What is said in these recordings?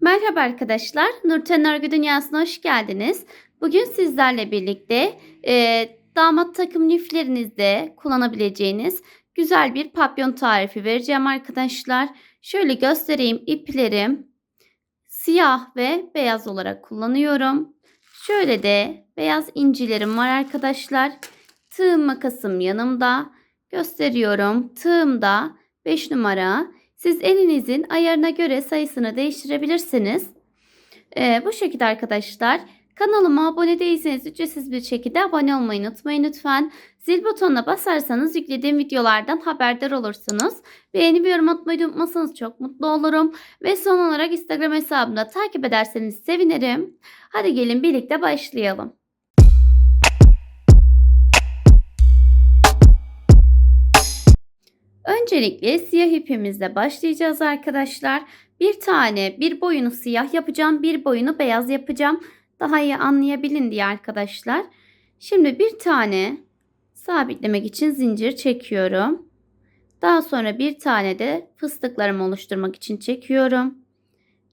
Merhaba arkadaşlar, Nurten Örgü Dünyası'na hoş geldiniz. Bugün sizlerle birlikte e, damat takım liflerinizde kullanabileceğiniz güzel bir papyon tarifi vereceğim arkadaşlar. Şöyle göstereyim iplerim siyah ve beyaz olarak kullanıyorum. Şöyle de beyaz incilerim var arkadaşlar. Tığım makasım yanımda. Gösteriyorum. Tığımda 5 numara. Siz elinizin ayarına göre sayısını değiştirebilirsiniz. Ee, bu şekilde arkadaşlar. Kanalıma abone değilseniz ücretsiz bir şekilde abone olmayı unutmayın lütfen. Zil butonuna basarsanız yüklediğim videolardan haberdar olursunuz. Beğeni ve yorum atmayı unutmasanız çok mutlu olurum. Ve son olarak Instagram hesabımda takip ederseniz sevinirim. Hadi gelin birlikte başlayalım. Öncelikle siyah ipimizle başlayacağız arkadaşlar. Bir tane bir boyunu siyah yapacağım, bir boyunu beyaz yapacağım. Daha iyi anlayabilin diye arkadaşlar. Şimdi bir tane sabitlemek için zincir çekiyorum. Daha sonra bir tane de fıstıklarımı oluşturmak için çekiyorum.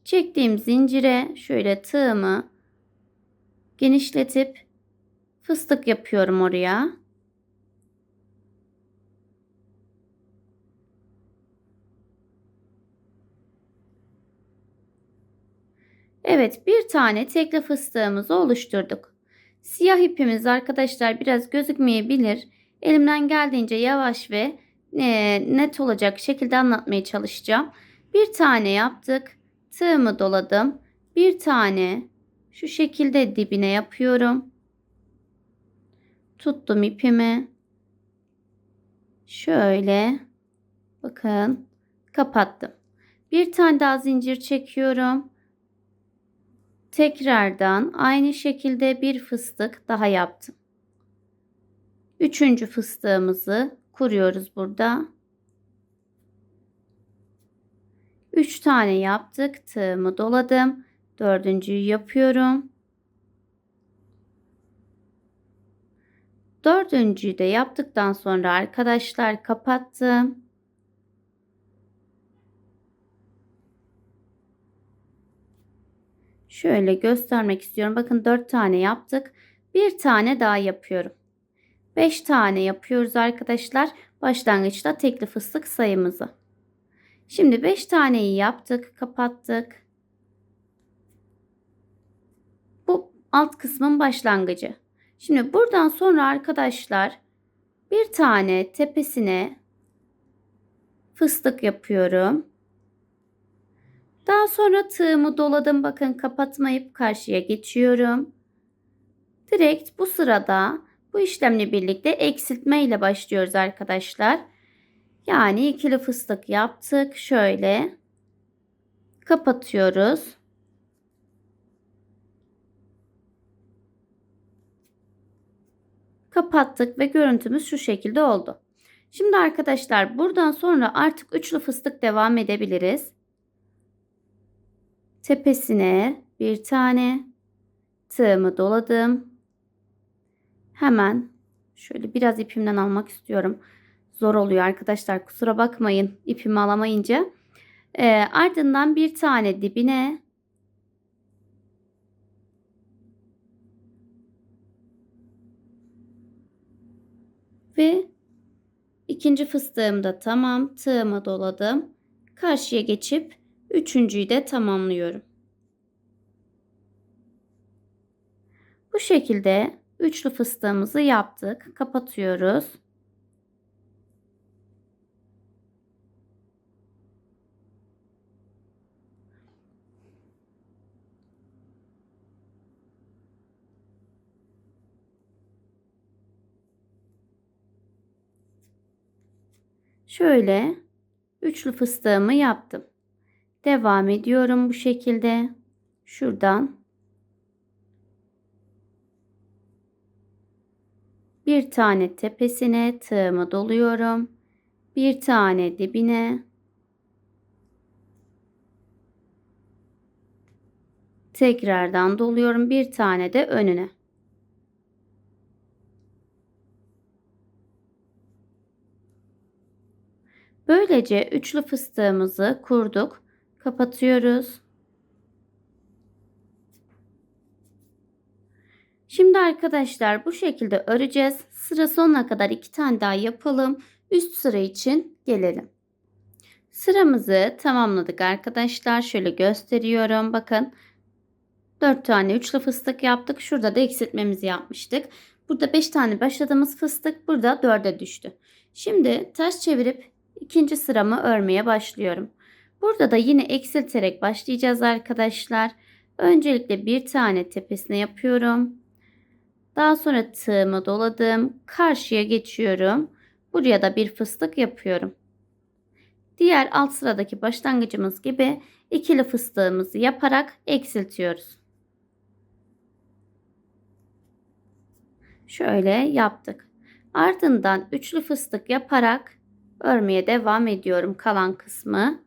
Çektiğim zincire şöyle tığımı genişletip fıstık yapıyorum oraya. Evet bir tane tekli fıstığımızı oluşturduk. Siyah ipimiz arkadaşlar biraz gözükmeyebilir. Elimden geldiğince yavaş ve e, net olacak şekilde anlatmaya çalışacağım. Bir tane yaptık. Tığımı doladım. Bir tane şu şekilde dibine yapıyorum. Tuttum ipimi. Şöyle bakın kapattım. Bir tane daha zincir çekiyorum. Tekrardan aynı şekilde bir fıstık daha yaptım. Üçüncü fıstığımızı kuruyoruz burada. Üç tane yaptık. Tığımı doladım. Dördüncüyü yapıyorum. Dördüncüyü de yaptıktan sonra arkadaşlar kapattım. Şöyle göstermek istiyorum. Bakın 4 tane yaptık. Bir tane daha yapıyorum. 5 tane yapıyoruz arkadaşlar. Başlangıçta tekli fıstık sayımızı. Şimdi 5 taneyi yaptık. Kapattık. Bu alt kısmın başlangıcı. Şimdi buradan sonra arkadaşlar bir tane tepesine fıstık yapıyorum. Daha sonra tığımı doladım. Bakın kapatmayıp karşıya geçiyorum. Direkt bu sırada bu işlemle birlikte eksiltme ile başlıyoruz arkadaşlar. Yani ikili fıstık yaptık. Şöyle kapatıyoruz. Kapattık ve görüntümüz şu şekilde oldu. Şimdi arkadaşlar buradan sonra artık üçlü fıstık devam edebiliriz tepesine bir tane tığımı doladım. Hemen şöyle biraz ipimden almak istiyorum. Zor oluyor arkadaşlar kusura bakmayın ipimi alamayınca. Ee, ardından bir tane dibine ve ikinci fıstığımda tamam tığımı doladım. Karşıya geçip Üçüncüyü de tamamlıyorum. Bu şekilde üçlü fıstığımızı yaptık. Kapatıyoruz. Şöyle üçlü fıstığımı yaptım. Devam ediyorum bu şekilde. Şuradan bir tane tepesine tığımı doluyorum. Bir tane dibine tekrardan doluyorum. Bir tane de önüne. Böylece üçlü fıstığımızı kurduk. Kapatıyoruz. Şimdi arkadaşlar bu şekilde öreceğiz. Sıra sonuna kadar iki tane daha yapalım. Üst sıra için gelelim. Sıramızı tamamladık arkadaşlar. Şöyle gösteriyorum. Bakın 4 tane üçlü fıstık yaptık. Şurada da eksiltmemizi yapmıştık. Burada 5 tane başladığımız fıstık burada 4'e düştü. Şimdi ters çevirip ikinci sıramı örmeye başlıyorum. Burada da yine eksilterek başlayacağız arkadaşlar. Öncelikle bir tane tepesine yapıyorum. Daha sonra tığımı doladım. Karşıya geçiyorum. Buraya da bir fıstık yapıyorum. Diğer alt sıradaki başlangıcımız gibi ikili fıstığımızı yaparak eksiltiyoruz. Şöyle yaptık. Ardından üçlü fıstık yaparak örmeye devam ediyorum kalan kısmı.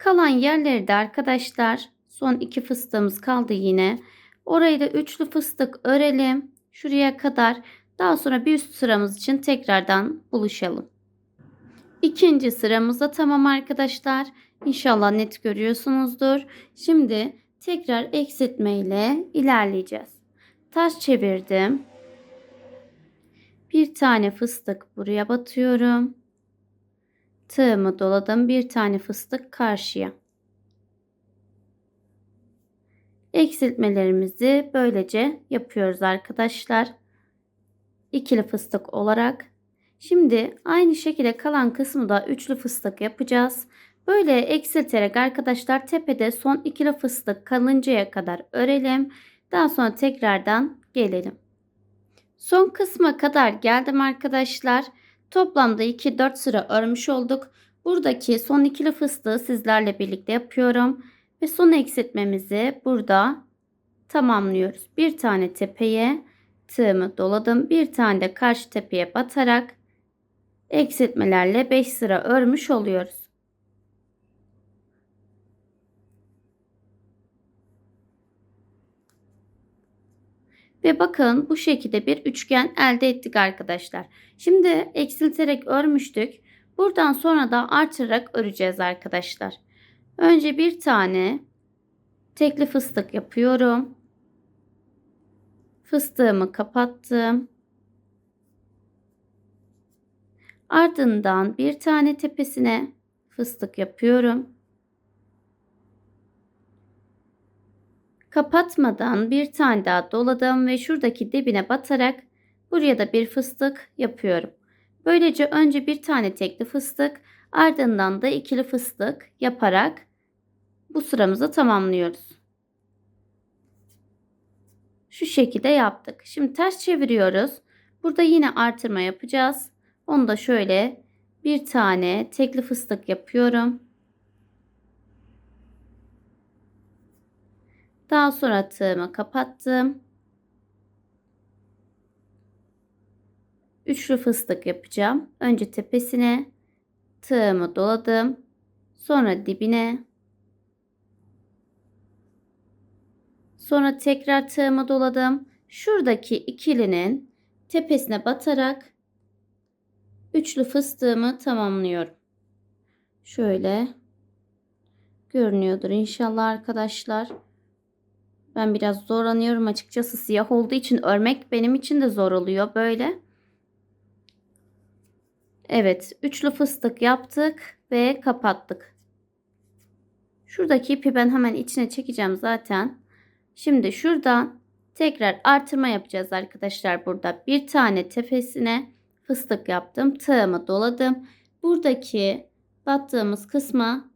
Kalan yerleri de arkadaşlar son iki fıstığımız kaldı yine. Orayı da üçlü fıstık örelim. Şuraya kadar. Daha sonra bir üst sıramız için tekrardan buluşalım. İkinci sıramızda tamam arkadaşlar. İnşallah net görüyorsunuzdur. Şimdi tekrar eksiltme ile ilerleyeceğiz. Taş çevirdim. Bir tane fıstık buraya batıyorum. Tığımı doladım. Bir tane fıstık karşıya. Eksiltmelerimizi böylece yapıyoruz arkadaşlar. İkili fıstık olarak. Şimdi aynı şekilde kalan kısmı da üçlü fıstık yapacağız. Böyle eksilterek arkadaşlar tepede son ikili fıstık kalıncaya kadar örelim. Daha sonra tekrardan gelelim. Son kısma kadar geldim arkadaşlar. Toplamda 2-4 sıra örmüş olduk. Buradaki son ikili fıstığı sizlerle birlikte yapıyorum. Ve son eksiltmemizi burada tamamlıyoruz. Bir tane tepeye tığımı doladım. Bir tane de karşı tepeye batarak eksiltmelerle 5 sıra örmüş oluyoruz. Ve bakın bu şekilde bir üçgen elde ettik arkadaşlar. Şimdi eksilterek örmüştük. Buradan sonra da artırarak öreceğiz arkadaşlar. Önce bir tane tekli fıstık yapıyorum. Fıstığımı kapattım. Ardından bir tane tepesine fıstık yapıyorum. Kapatmadan bir tane daha doladım ve şuradaki dibine batarak buraya da bir fıstık yapıyorum. Böylece önce bir tane tekli fıstık ardından da ikili fıstık yaparak bu sıramızı tamamlıyoruz. Şu şekilde yaptık. Şimdi ters çeviriyoruz. Burada yine artırma yapacağız. Onu da şöyle bir tane tekli fıstık yapıyorum. Daha sonra tığımı kapattım. Üçlü fıstık yapacağım. Önce tepesine tığımı doladım. Sonra dibine. Sonra tekrar tığımı doladım. Şuradaki ikilinin tepesine batarak üçlü fıstığımı tamamlıyorum. Şöyle görünüyordur inşallah arkadaşlar. Ben biraz zorlanıyorum açıkçası siyah olduğu için örmek benim için de zor oluyor böyle. Evet üçlü fıstık yaptık ve kapattık. Şuradaki ipi ben hemen içine çekeceğim zaten. Şimdi şuradan tekrar artırma yapacağız arkadaşlar burada. Bir tane tepesine fıstık yaptım. Tığımı doladım. Buradaki battığımız kısma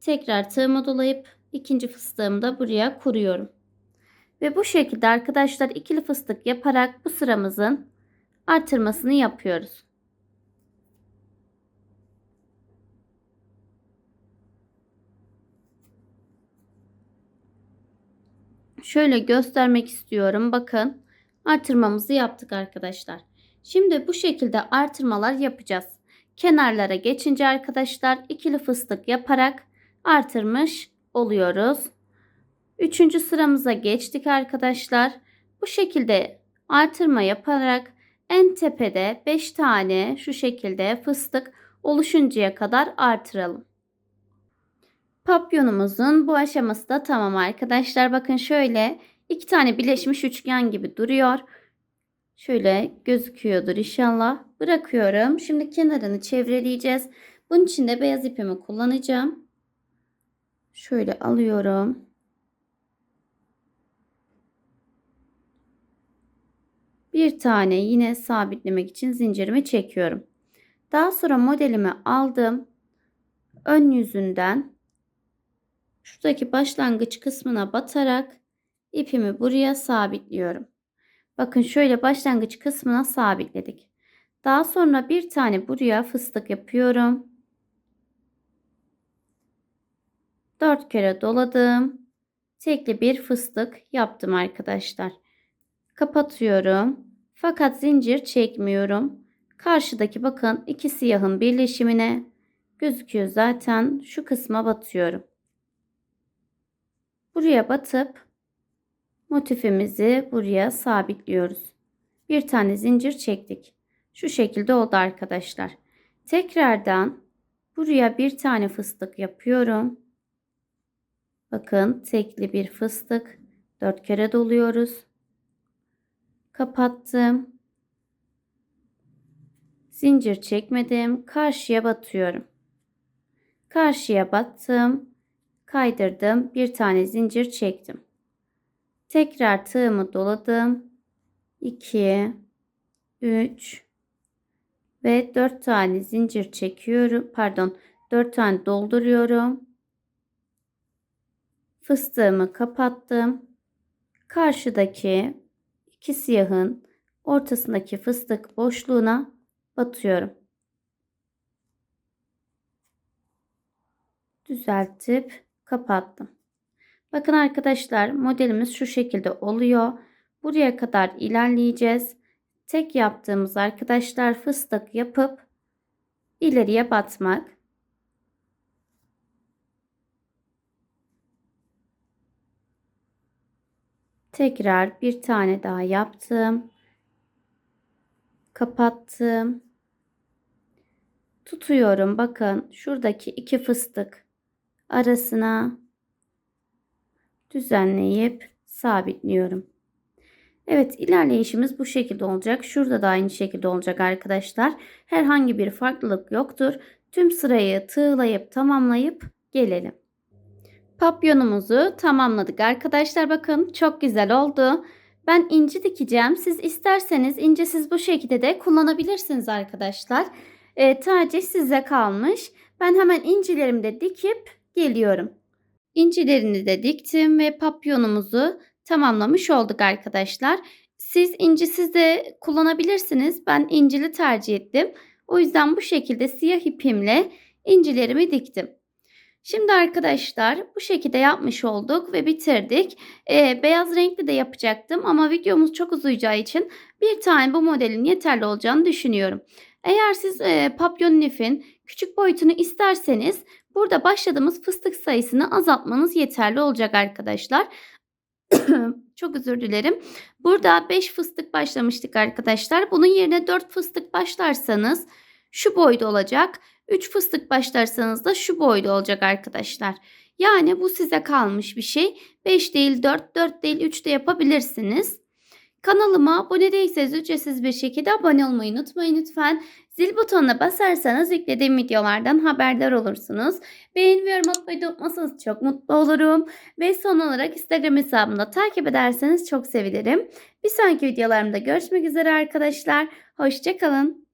tekrar tığımı dolayıp ikinci fıstığımı da buraya kuruyorum. Ve bu şekilde arkadaşlar ikili fıstık yaparak bu sıramızın artırmasını yapıyoruz. Şöyle göstermek istiyorum. Bakın artırmamızı yaptık arkadaşlar. Şimdi bu şekilde artırmalar yapacağız. Kenarlara geçince arkadaşlar ikili fıstık yaparak artırmış oluyoruz. Üçüncü sıramıza geçtik arkadaşlar. Bu şekilde artırma yaparak en tepede 5 tane şu şekilde fıstık oluşuncaya kadar artıralım. Papyonumuzun bu aşaması da tamam arkadaşlar. Bakın şöyle iki tane birleşmiş üçgen gibi duruyor. Şöyle gözüküyordur inşallah. Bırakıyorum. Şimdi kenarını çevreleyeceğiz. Bunun için de beyaz ipimi kullanacağım. Şöyle alıyorum. Bir tane yine sabitlemek için zincirimi çekiyorum. Daha sonra modelimi aldım. Ön yüzünden şuradaki başlangıç kısmına batarak ipimi buraya sabitliyorum. Bakın şöyle başlangıç kısmına sabitledik. Daha sonra bir tane buraya fıstık yapıyorum. Dört kere doladım. Tekli bir fıstık yaptım arkadaşlar. Kapatıyorum. Fakat zincir çekmiyorum. Karşıdaki bakın iki siyahın birleşimine gözüküyor zaten. Şu kısma batıyorum. Buraya batıp motifimizi buraya sabitliyoruz. Bir tane zincir çektik. Şu şekilde oldu arkadaşlar. Tekrardan buraya bir tane fıstık yapıyorum. Bakın tekli bir fıstık. Dört kere doluyoruz. Kapattım. Zincir çekmedim. Karşıya batıyorum. Karşıya battım. Kaydırdım. Bir tane zincir çektim. Tekrar tığımı doladım. 2 3 ve 4 tane zincir çekiyorum. Pardon, 4 tane dolduruyorum. Fıstığımı kapattım. Karşıdaki iki siyahın ortasındaki fıstık boşluğuna batıyorum. Düzeltip kapattım. Bakın arkadaşlar modelimiz şu şekilde oluyor. Buraya kadar ilerleyeceğiz. Tek yaptığımız arkadaşlar fıstık yapıp ileriye batmak. Tekrar bir tane daha yaptım. Kapattım. Tutuyorum. Bakın şuradaki iki fıstık arasına düzenleyip sabitliyorum. Evet ilerleyişimiz bu şekilde olacak. Şurada da aynı şekilde olacak arkadaşlar. Herhangi bir farklılık yoktur. Tüm sırayı tığlayıp tamamlayıp gelelim. Papyonumuzu tamamladık arkadaşlar. Bakın çok güzel oldu. Ben inci dikeceğim. Siz isterseniz ince siz bu şekilde de kullanabilirsiniz arkadaşlar. E, tercih size kalmış. Ben hemen incilerimi de dikip geliyorum. İncilerini de diktim ve papyonumuzu tamamlamış olduk arkadaşlar. Siz incisiz de kullanabilirsiniz. Ben incili tercih ettim. O yüzden bu şekilde siyah ipimle incilerimi diktim. Şimdi arkadaşlar bu şekilde yapmış olduk ve bitirdik. Ee, beyaz renkli de yapacaktım ama videomuz çok uzayacağı için bir tane bu modelin yeterli olacağını düşünüyorum. Eğer siz e, papyon lifin küçük boyutunu isterseniz burada başladığımız fıstık sayısını azaltmanız yeterli olacak arkadaşlar. çok özür dilerim. Burada 5 fıstık başlamıştık arkadaşlar. Bunun yerine 4 fıstık başlarsanız şu boyda olacak. 3 fıstık başlarsanız da şu boyda olacak arkadaşlar. Yani bu size kalmış bir şey. 5 değil 4, 4 değil 3 de yapabilirsiniz. Kanalıma abone değilseniz ücretsiz bir şekilde abone olmayı unutmayın lütfen. Zil butonuna basarsanız yüklediğim videolardan haberdar olursunuz. Beğeni ve yorum atmayı da unutmazsanız çok mutlu olurum. Ve son olarak Instagram hesabımda takip ederseniz çok sevinirim. Bir sonraki videolarımda görüşmek üzere arkadaşlar. Hoşçakalın.